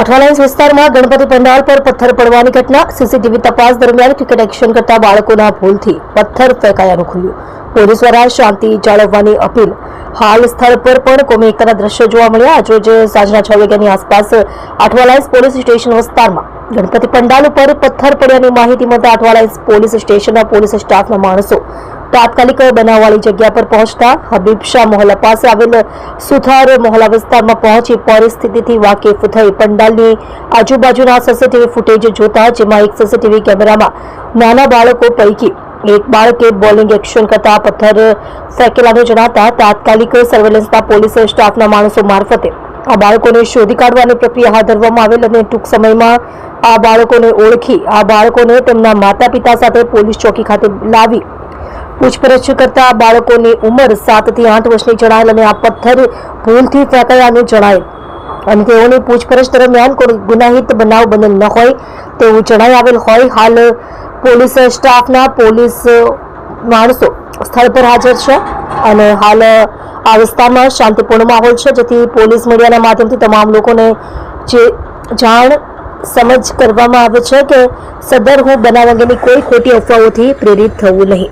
અઠવાલાઇન્સ વિસ્તારમાં ગણપતિ પંડાલ પર પથ્થર પડવાની ઘટના. સીસીટીવી તપાસ દરમિયાન ક્રિકેટ એક્શન કરતા બાળકોના ભૂલથી પથ્થર ફેંકાયાનું ખુલ્યું. પોલીસ દ્વારા શાંતિ જાળવવાની અપીલ. હાલ સ્થળ પર પણ કોમી એકતાના દ્રશ્યો જોવા મળ્યા. આજરોજ સાંજના છ વાગ્યાની આસપાસ અઠવાલાઇન્સ પોલીસ સ્ટેશન વિસ્તારમાં ગણપતિ પંડાલ ઉપર પથ્થર પડ્યાની માહિતી મળતા અઠવાલાઇન્સ પોલીસ સ્ટેશનના પોલીસ સ્ટાફના માણસો તાત્કાલિક બનાવવાળી જગ્યા પર પહોંચતા હબીબ શાહ મોહલ્લા પાસે આવેલ સુથાર મોહલ્લા વિસ્તારમાં પહોંચી પરિસ્થિતિથી વાકેફ થઈ. પંડાલની આજુબાજુના સીસીટીવી ફૂટેજ જોતા જેમાં એક સીસીટીવી કેમેરામાં નાના બાળકો પૈકી એક બાળકે બોલિંગ એક્શન કરતા પથ્થર ફેંકેલાનું જણાતા તાત્કાલિક સર્વેલન્સના પોલીસ સ્ટાફના માણસો મારફતે આ બાળકોને શોધી કાઢવાની પ્રક્રિયા હાથ ધરવામાં આવેલ અને ટૂંક સમયમાં આ બાળકોને ઓળખી આ બાળકોને તેમના માતા પિતા સાથે પોલીસ ચોકી ખાતે લાવી પૂછપરછ કરતા બાળકોની ઉંમર સાતથી આઠ વર્ષની જણાયેલ અને આ પથ્થર ભૂલથી ફેંકાયાનું જણાયેલ અને તેઓની પૂછપરછ દરમિયાન કોઈ ગુનાહિત બનાવ બનેલ ન હોય તેવું જણાઈ આવેલ હોય. હાલ પોલીસ સ્ટાફના પોલીસ માણસો સ્થળ પર હાજર છે અને હાલ આ વિસ્તારમાં શાંતિપૂર્ણ માહોલ છે, જેથી પોલીસ મીડિયાના માધ્યમથી તમામ લોકોને જે જાણ સમજ કરવામાં આવે છે કે સદર હું બનાવ અંગેની કોઈ ખોટી અફવાઓથી પ્રેરિત થવું નહીં.